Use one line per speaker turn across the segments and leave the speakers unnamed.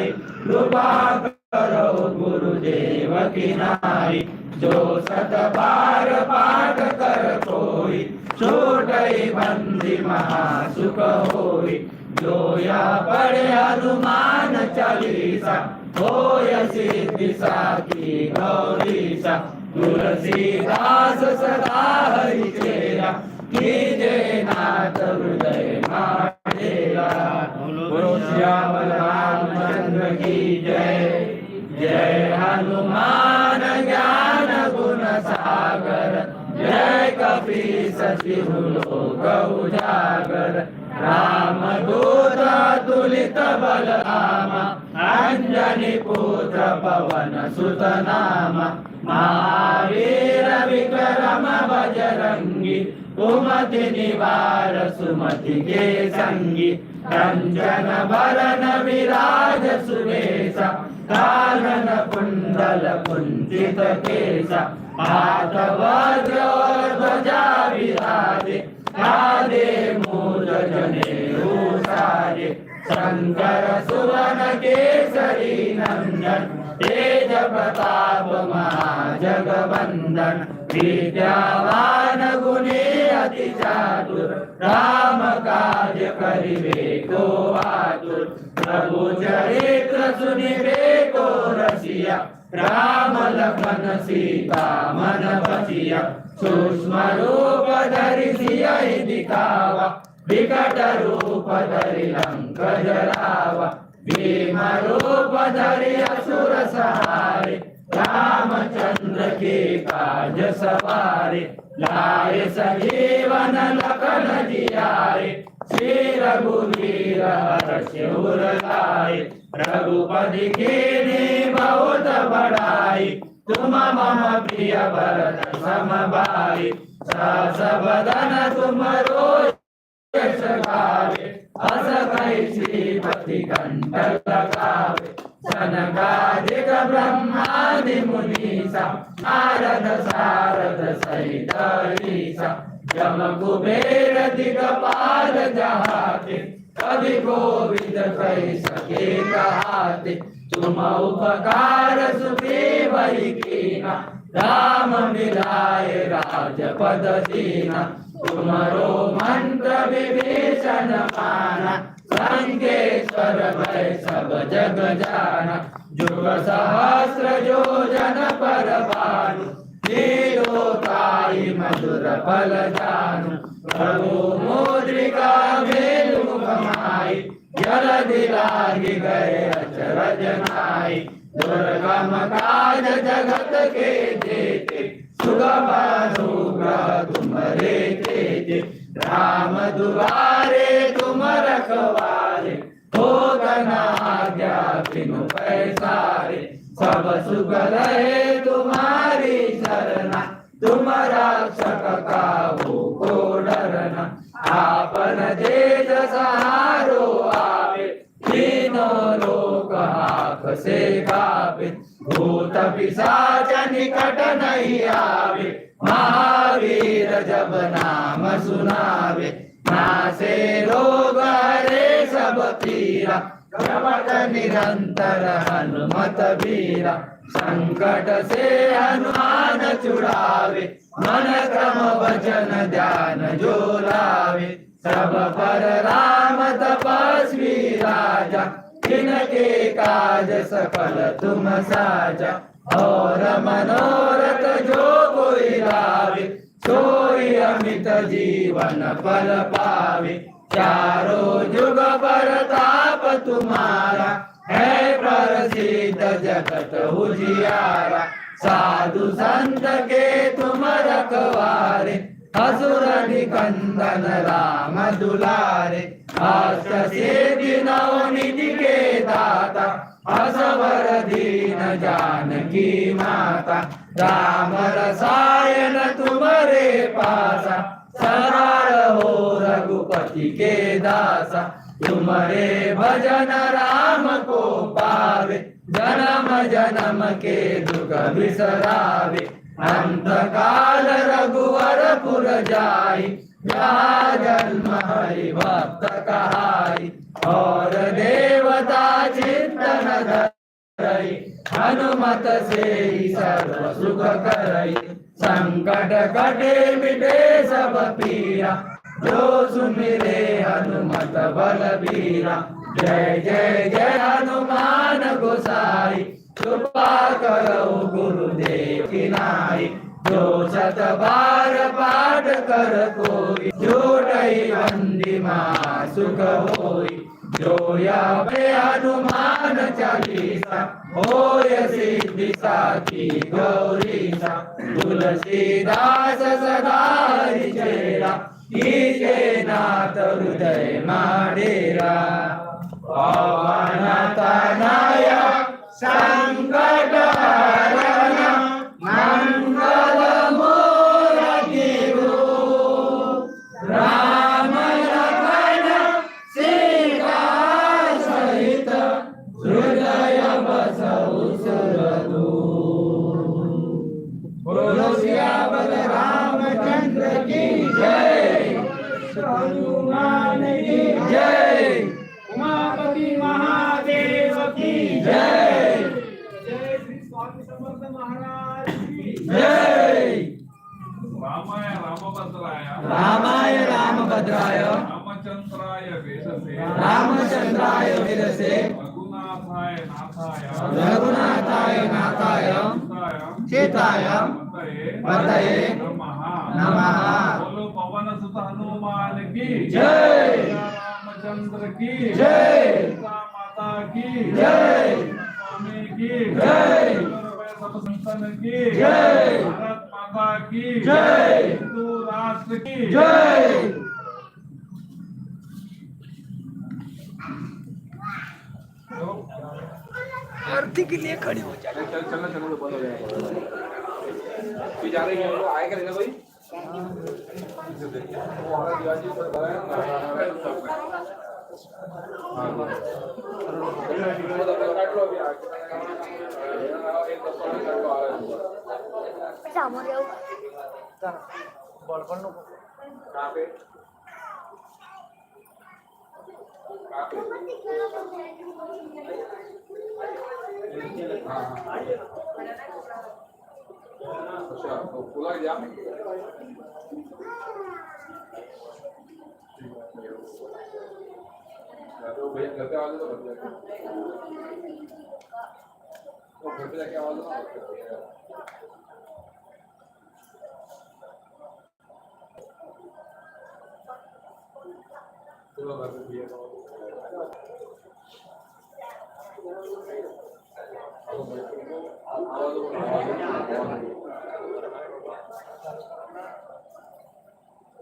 आई कृपा करो गुरुदेव की नाई जो सत बार पाठ कर कोई छोटई बंदी महासुख होई जो या पढ़े हनुमान चालीसा होय सिद्धि साखी गौरीसा. तुलसीदास सदा हरि चेरा जय नाथ हृदय माडेरा उजागर राम दूत तुलित बलरामा अंजनी पुत्र पवन सुत नामा महावीर विक्रम बजरंगी कुमति निवार सुमति के संगी कंचन भरण विराज सुरेशा कानन कुंडल कुंचित केशा हाथ वज्र ध्वजा विराजे काले मूल जने साजे शंकर सुवन केसरी नंदन तेज प्रताप महाजगवंदन विद्यावान गुणे अति चातुर राम काज करिवे को आतुर प्रभु चरित्र सुनिवे को रसिया। राम लखन सीता मन बसिया सूक्ष्म रूप धरि सिया दिखावा विकट रूप धरि लंक जरावा भीम रूप धरि असुर सहारे रामचंद्र के काज सवारे लाए सजीवन लखन जियारे श्री रघुवीर हर्ष उर लाए रघुपति के ने बहुत बड़ाई तुम मम प्रिय भरत सम भाई सहस बदन तुम यश गावे अस कई श्रीपति कंठ लगावे सनकादिक ब्रह्मादि मुनीसा नारद सारद सहित ईसा कुबेर दिगपाल जहाते कवि गोविंद कही सके कहाते, तुम उपकार सुग्रीव कीना, राम मिलाए राजपद दीना तुमरो मंत्र विभीषण माना संकेश्वर भय सब जग जाना, जुग सहस्र जो जन पर भानु మధుర ఫలజాను ప్రభు మోద్రికా వేలు కమాయి జలది లాగి గయ అచరజ నాయి दुर्गम काज जगत के देते सुगम अनुग्रह तुम्हारे देते राम दुआरे तुम रखवारे भूत निकट नहीं आवे. महावीर जब नाम सुनावे. नासे रोग हरे सब पीरा. प्रवत निरंतर हनुमत वीरा. संकट से हनुमान छुड़ावे मन क्रम वचन ध्यान जो लावे. सब पर राम तपस्वी राजा. जिनके काज सकल तुम साजा और मनोरथ जो कोई लावे सोई अमित जीवन फल पावे चारों जुग परताप तुम्हारा है प्रसिद्ध जगत उजियारा साधु संत के तुम रखवारे असुरनि कन्दन राम दुलारे आस्तसेदि नवनिधि के दाता असवर दीन जान की माता राम रसायन तुमरे पासा सरार हो रघुपति के दासा तुमरे भजन राम को पावे जनम जनम के दुख बिसरावे अंत काल रघुवर पुर जाई जन्म हरि भक्त कहाई। और देवता चिंतन धरई, हनुमत से सर्व सुख करई। संकट कटे मिटे सब पीरा, जो सुमिरे हनुमत बलबीरा। जय जय जय हनुमान गोसाई कृपा करो गुरुदेव की नाई जो सत बार पाठ कर कोई जो जोड़ई बंदी मा सुख होई जो या पे हनुमान चालीसा होय सिद्धि साखी गौरीसा तुलसीदास सदा चेरा कीजे नाथ हृदय माडेरा पवन
नाया
সংকট
రామాయ రామభద్రాయ. రామచంద్రాయ రఘునాథాయ నాథాయ.
సీతాయ
నాథాయ. చేతాయ.
పతయే
జై. माता की।
जय।
भारत माता की।
जय।
हिंदू राष्ट्र की।
जय।
आरती के लिए खड़ी हो जाए
चल चलना चलो बंद हो जाएगा कोई जा रही है वो आएगा नहीं ना कोई वो हमारा दिवाली पर बनाया ना हाँ वो तो अपना काट लो अभी आगे एक दस मिनट काट लो आ रहा है
समोर येऊ
बडबड नको
कहाँ पे कहाँ पे हाँ हाँ अच्छा तो खुला गया तो भैया घर पे आवाज तो बंद O primeiro é golpe daquela na outra. primeiro, não vai subir
o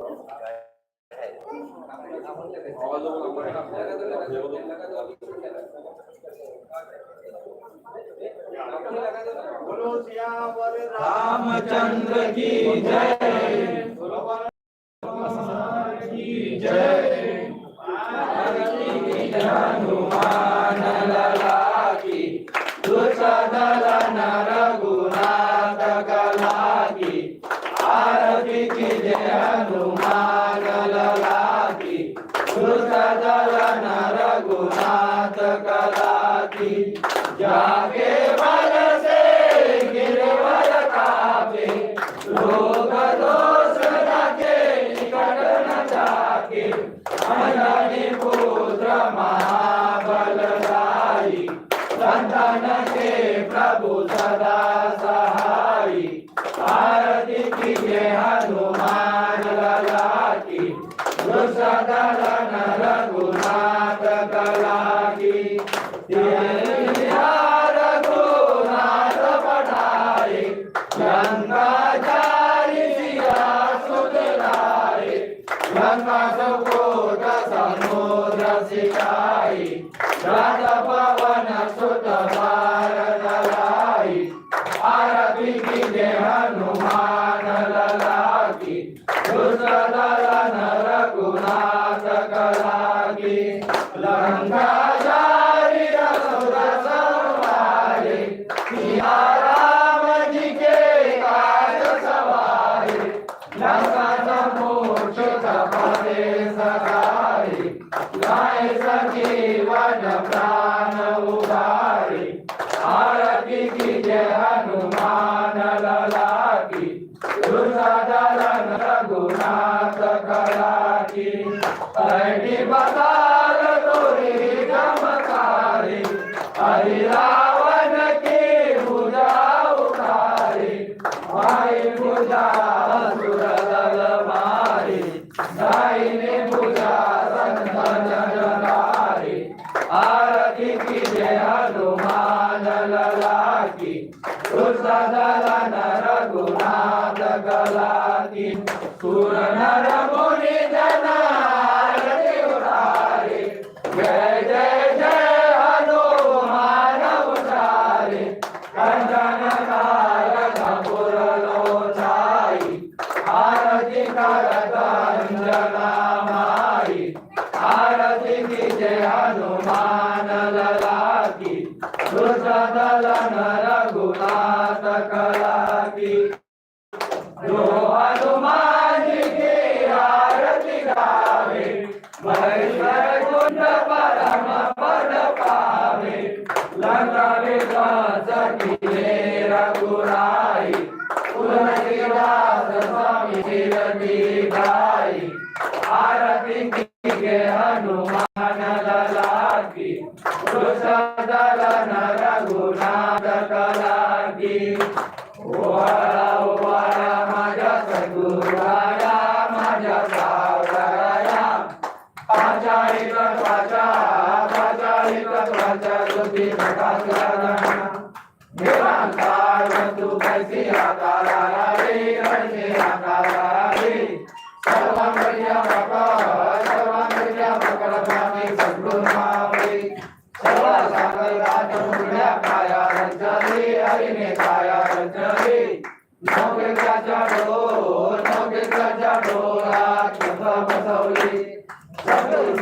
you.
Ramchandra की जय।
की
जय हनुमान लला की दुसदा प्रभु सदा सहाई आरती की जय हनुमान लला की दुसदल नर गुनाथ कला की रघुनाथ गंगा सिया सुधराए गंगा सुकोट समुद्र सिकाई रथ Father, No, no, no, no, no, no, no,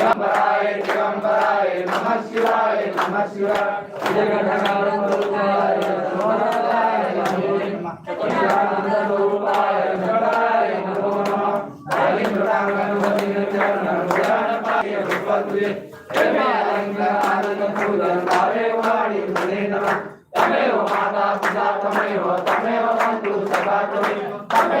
சிவம்பராய சிவம்பராய நம சிவாய நம சிவாய தமே மாதா பிதா தமே தமே சபா தமே
தமே